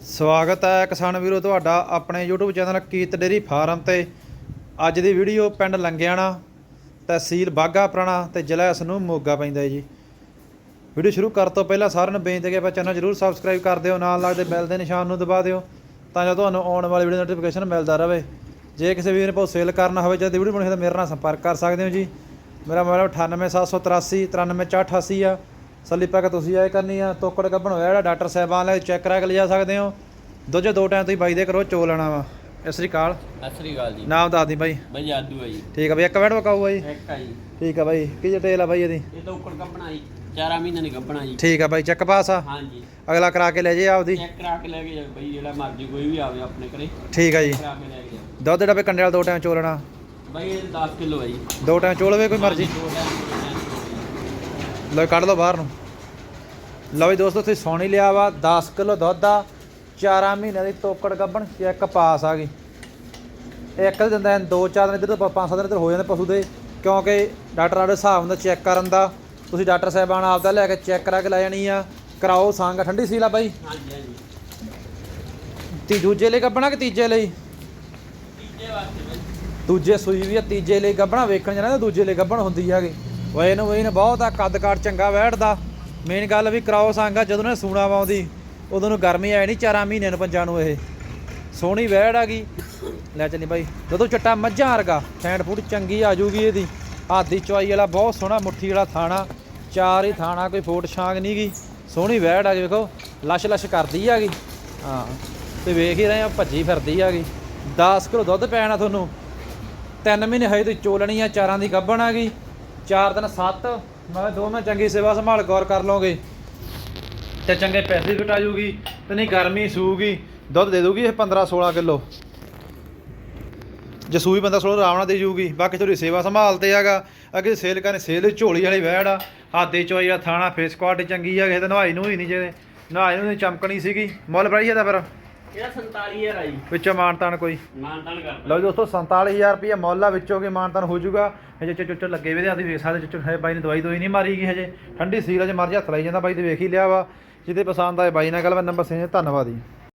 ਸਵਾਗਤ ਹੈ ਕਿਸਾਨ ਵੀਰੋ ਤੁਹਾਡਾ ਆਪਣੇ YouTube ਚੈਨਲ ਕੀਤ ਡੇਰੀ ਫਾਰਮ ਤੇ। ਅੱਜ ਦੀ ਵੀਡੀਓ ਪਿੰਡ ਲੰਗਿਆਣਾ, ਤਹਿਸੀਲ ਬਾਗਾ ਪੁਰਾਣਾ ਤੇ ਜ਼ਿਲ੍ਹਾ ਇਸ ਨੂੰ ਮੋਗਾ ਪੈਂਦਾ ਹੈ ਜੀ। ਵੀਡੀਓ ਸ਼ੁਰੂ ਕਰਨ ਤੋਂ ਪਹਿਲਾਂ ਸਾਰਿਆਂ ਨੂੰ ਬੇਨਤੀ ਹੈ ਕਿ ਆਪਾਂ ਚੈਨਲ ਜਰੂਰ ਸਬਸਕ੍ਰਾਈਬ ਕਰ ਦਿਓ, ਨਾਲ ਲੱਗਦੇ ਬੈਲ ਦੇ ਨਿਸ਼ਾਨ ਨੂੰ ਦਬਾ ਦਿਓ ਤਾਂ ਜੋ ਤੁਹਾਨੂੰ ਆਉਣ ਵਾਲੀ ਵੀਡੀਓ ਨੋਟੀਫਿਕੇਸ਼ਨ ਮਿਲਦਾ ਰਹੇ। ਜੇ ਕਿਸੇ ਵੀਰ ਨੇ ਭਾਉ ਸੇਲ ਕਰਨਾ ਹੋਵੇ ਜਦ ਵੀਡੀਓ ਬਣੀ ਹੋਵੇ ਤਾਂ ਮੇਰੇ ਨਾਲ ਸੰਪਰਕ ਕਰ ਸਕਦੇ ਹੋ ਜੀ। ਮੇਰਾ ਮੋਬਾਈਲ 98783 93488 ਆ। ਸੱਲੀ ਪਾ ਕੇ ਤੁਸੀਂ ਆਏ ਕਰਨੀ ਆ ਤੋਕੜ ਗੱਭਣ ਹੋਇਆ ਜਿਹੜਾ ਡਾਕਟਰ ਸਾਹਿਬਾਨ ਲੈ ਚੈੱਕ ਕਰਾ ਕੇ ਲਿਜਾ ਸਕਦੇ ਹੋ। ਦੂਜੇ ਦੋ ਟਾਈਮ ਤੁਸੀਂ ਬਾਈ ਦੇ ਕਰੋ ਚੋ ਲੈਣਾ ਵਾ। ਸਤਿ ਸ੍ਰੀ ਅਕਾਲ। ਸਤਿ ਸ੍ਰੀ ਅਕਾਲ ਜੀ। ਨਾਮ ਦੱਸ ਦੀ ਬਾਈ। ਬਈ ਜਾਦੂ ਹੈ ਜੀ। ਠੀਕ ਆ ਬਾਈ ਇੱਕ ਮਿੰਟ ਵਕਾਊ ਬਾਈ। ਇੱਕ ਆ ਜੀ। ਠੀਕ ਆ ਬਾਈ ਕੀ ਡਿਟੇਲ ਆ ਬਾਈ ਇਹਦੀ? ਇਹ ਤਾਂ ਉੱਕੜ ਕੱਪਣਾ ਜੀ 4 ਮਹੀਨੇ ਦੀ ਕੱਪਣਾ ਜੀ। ਠੀਕ ਆ ਬਾਈ ਚੈੱਕ ਪਾਸ ਆ। ਹਾਂਜੀ। ਅਗਲਾ ਕਰਾ ਕੇ ਲੈ ਜੇ ਆਪਦੀ। ਚੈੱਕ ਕਰਾ ਕੇ ਲੈ ਕੇ ਜਾਓ ਬਈ ਜਿਹੜਾ ਮਰਜ਼ੀ ਕੋਈ ਵੀ ਆਵੇ ਆਪਣੇ ਘਰੇ। ਠੀਕ ਆ ਜੀ। ਕਰਾ ਕੇ ਲੈ ਕੇ ਦੁੱਧ ਬਈ ਕੰਡੇ ਵਾਲਾ ਦੋ ਟਾਈਮ ਚੋ ਲੈਣਾ। ਬਈ ਇਹ 10 ਕਿਲੋ ਹੈ ਜੀ। ਦੋ ਟਾਈਮ ਚੋ ਲਵੇ ਕੋਈ ਮਰਜ਼ੀ। ਲਓ ਕੱਢ ਲਓ ਬਾਹਰ ਨੂੰ। ਲਓ ਜੀ ਦੋਸਤੋ ਤੁਸੀਂ ਸੋਣੀ ਲਿਆ ਵਾ 10 ਕਿਲੋ ਦੁੱਧ ਆ 4 ਮਹੀਨਿਆਂ ਦੀ ਤੋਕੜ ਗੱਬਣ ਚੈੱਕ ਪਾਸ ਆ ਗਈ। ਇੱਕ ਦੇ ਦਿੰਦਾ ਦੋ ਚਾਰ ਦਿਨ ਇੱਧਰ ਤੋਂ ਪੰਜ ਸੱਤ ਦਿਨ ਇੱਧਰ ਹੋ ਜਾਂਦੇ ਪਸ਼ੂ ਦੇ ਕਿਉਂਕਿ ਡਾਕਟਰ ਆਦੇ ਹਿਸਾਬ ਹੁੰਦਾ ਚੈੱਕ ਕਰਨ ਦਾ। ਤੁਸੀਂ ਡਾਕਟਰ ਸਾਹਿਬਾਨ ਆਪਦਾ ਲੈ ਕੇ ਚੈੱਕ ਕਰਾ ਕੇ ਲੈ ਜਾਣੀ ਆ। ਕਰਾਓ ਸੰਗ ਠੰਡੀ ਸੀ ਲਾ ਬਾਈ। ਹਾਂਜੀ ਹਾਂਜੀ। ਤੀ ਦੂਜੇ ਲਈ ਗੱਬਣਾ ਕਿ ਤੀਜੇ ਲਈ? ਤੀਜੇ ਵਾਸਤੇ ਦੂਜੇ ਸੂਈ ਵੀ ਆ ਤੀਜੇ ਲਈ ਗੱਬਣਾ ਵੇਖਣ ਜਾਣਾ ਤਾਂ ਦੂਜੇ ਲਈ ਗੱਬਣ ਹੁੰਦੀ ਹੈਗੀ। ਵੇ ਇਹਨੂੰ ਵੇ ਬਹੁਤ ਆ, ਕੱਦ ਕਾਟ ਚੰਗਾ ਬੈਠਦਾ। ਮੇਨ ਗੱਲ ਵੀ ਕਰਾਓ ਸੰਗਾ ਜਦੋਂ ਨੇ ਸੂਣਾ ਪਾਉਂਦੀ ਉਦੋਂ ਨੂੰ ਗਰਮੀ ਆਈ ਨਹੀਂ ਚਾਰਾਂ ਮਹੀਨਿਆਂ ਨੂੰ ਪੰਜਾਂ ਨੂੰ ਇਹ। ਸੋਹਣੀ ਵਹਿੜ ਆ ਗਈ। ਲੈ ਚੱਲੀ ਬਾਈ, ਜਦੋਂ ਚੱਟਾ ਮੱਝਾਂ ਵਰਗਾ, ਫੈਂਟ ਫੂਡ ਚੰਗੀ ਆ ਜੂਗੀ ਇਹਦੀ। ਹਾਦੀ ਚਵਾਈ ਵਾਲਾ ਬਹੁਤ ਸੋਹਣਾ, ਮੁੱਠੀ ਵਾਲਾ ਥਾਣਾ, ਚਾਰ ਹੀ ਥਾਣਾ, ਕੋਈ ਫੋਟ ਛਾਂਗ ਨਹੀਂ ਗਈ ਸੋਹਣੀ ਵਹਿੜ ਆ ਗਈ ਵੇਖੋ ਲਸ਼ ਲਸ਼ ਕਰਦੀ ਆ ਗਈ ਹਾਂ, ਤੇ ਵੇਖ ਹੀ ਰਹੇ ਆ, ਭੱਜੀ ਫਿਰਦੀ ਆ ਗਈ 10 ਕਿਲੋ ਦੁੱਧ ਪੈਣਾ ਤੁਹਾਨੂੰ। ਤਿੰਨ ਮਹੀਨੇ ਹਜੇ ਤੋਂ ਚੋਲਣੀ ਆ, ਚਾਰਾਂ ਦੀ ਗੱਭਣ ਆ ਗਈ ਚਾਰ ਦਿਨ ਸੱਤ। ਮੈਂ ਦੋ ਮੈਂ ਚੰਗੀ ਸੇਵਾ ਸੰਭਾਲ ਗੌਰ ਕਰ ਲਓਗੇ। ਤੇ ਚੰਗੇ ਪੈਸੇ ਵੀ ਘਟਾ ਤੇ ਨਹੀਂ ਗਰਮੀ ਸੂਗੀ ਦੁੱਧ ਦੇ ਦੂਗੀ ਇਹ 15 16 ਕਿਲੋ। ਜੇ ਸੂਈ ਬੰਦਾ 16 ਆਰਾਮ ਨਾਲ ਦੇ ਜੂਗੀ। ਬਾਕੀ ਤੁਹਾਡੀ ਸੇਵਾ ਸੰਭਾਲ ਤੇ ਹੈਗਾ। ਅੱਗੇ ਸੇਲ ਕਰਨੀ, ਸੇਲ ਝੋਲੀ ਵਾਲੀ ਵੈੜ ਆ। ਹਾਦੇ ਚੋਈ ਆ ਥਾਣਾ, ਫੇਸ ਕੁਆਟ ਚੰਗੀ ਆ, ਕਿਸੇ ਤੇ ਨਵਾਈ ਨੂੰ ਹੀ ਨਹੀਂ ਜੇ। ਨਵਾਈ ਨੂੰ ਚਮਕਣੀ ਸੀਗੀ। ਮੁੱਲ ਬੜਾਈ ਇਹਦਾ ਫਿਰ। ਇਹਦਾ 47000 ਆ ਜੀ। ਵਿੱਚੋਂ ਮਾਨਤਾਨ ਕੋਈ? ਮਾਨਤਾਨ ਕਰ ਲਓ ਦੋਸਤੋ 47000 ਰੁਪਏ ਮੁੱਲ ਵਿੱਚੋਂ ਕੇ ਮਾਨਤਾਨ ਹੋ ਜਾਊਗਾ ਹਜੇ ਚੁੱਚ ਚੁੱਚ ਲੱਗੇ ਵੇ ਆਦੀ ਵੇਖ ਸਕਦੇ ਚੁੱਚ ਹੈ ਬਾਈ ਨੇ ਦਵਾਈ ਦੋਈ ਨਹੀਂ ਮਾਰੀ ਗਈ ਹਜੇ। ਠੰਡੀ ਸੀਲ ਅਜੇ ਮਰਜ਼ੀ ਹੱਥ ਲਾਈ ਜਾਂਦਾ ਬਾਈ ਤੇ ਵੇਖ ਹੀ ਲਿਆ ਵਾ। ਜਿਹਦੇ ਪਸੰਦ ਆਏ ਬਾਈ ਨਾਲ ਗੱਲ ਮੈਂ ਨੰਬਰ ਸੇ ਧੰਨਵਾਦ ਜੀ।